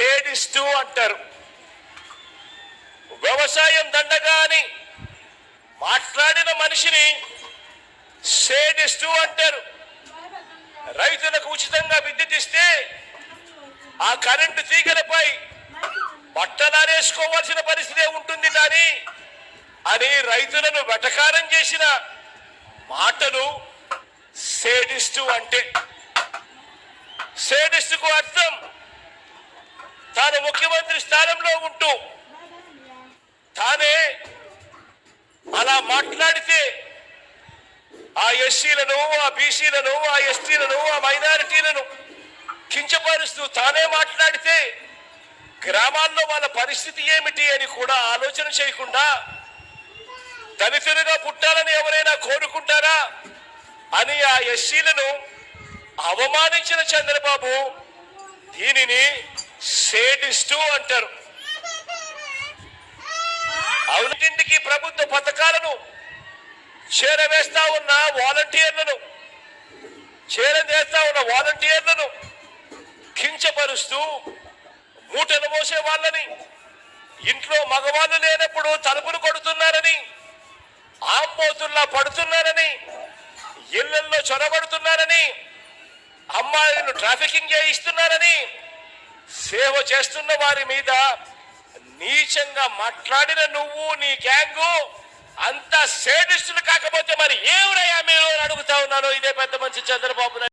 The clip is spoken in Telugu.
సేడిస్తూ అంటారు. వ్యవసాయం దండగా అని మాట్లాడిన మనిషిని సేడిస్తూ అంటారు. రైతులకు ఉచితంగా విద్యుత్ ఇస్తే ఆ కరెంటు తీగలపై బట్టలారేసుకోవాల్సిన పరిస్థితి ఉంటుంది కానీ అని రైతులను వెటకారం చేసిన మాటలు సేడిస్తూ అంటే సేడిస్టుకు అర్థం తాను ముఖ్యమంత్రి స్థానంలో ఉంటూ తానే అలా మాట్లాడితే ఆ ఎస్సీలను ఆ బీసీలను ఆ ఎస్టీలను ఆ మైనారిటీలను కించపరుస్తూ తానే మాట్లాడితే గ్రామాల్లో వాళ్ళ పరిస్థితి ఏమిటి అని కూడా ఆలోచన చేయకుండా దళితులుగా పుట్టాలని ఎవరైనా కోరుకుంటారా అని ఆ ఎస్సీలను అవమానించిన చంద్రబాబు దీనిని సేడిస్తూ అంటారు. అవునింటికి ప్రభుత్వ పథకాలను చేరవేస్తా ఉన్న వాలంటీర్లను చేరవేస్తా ఉన్న వాలంటీర్లను కించపరుస్తూ మూటలు మోసే వాళ్ళని ఇంట్లో మగవాళ్ళు లేనప్పుడు తలుపులు కొడుతున్నారని ఆంబోతుల్లా పడుతున్నారని ఇళ్ళల్లో చొరబడుతున్నారని అమ్మాయిలను ట్రాఫికింగ్ చేయిస్తున్నారని సేవ చేస్తున్న వారి మీద నీచంగా మాట్లాడిన నువ్వు నీ గ్యాంగు అంత సేడిస్టులు కాకపోతే మరి ఏమరయ్యా మేము అడుగుతా ఉన్నాను. ఇదే పెద్ద మంచి చంద్రబాబు నాయుడు.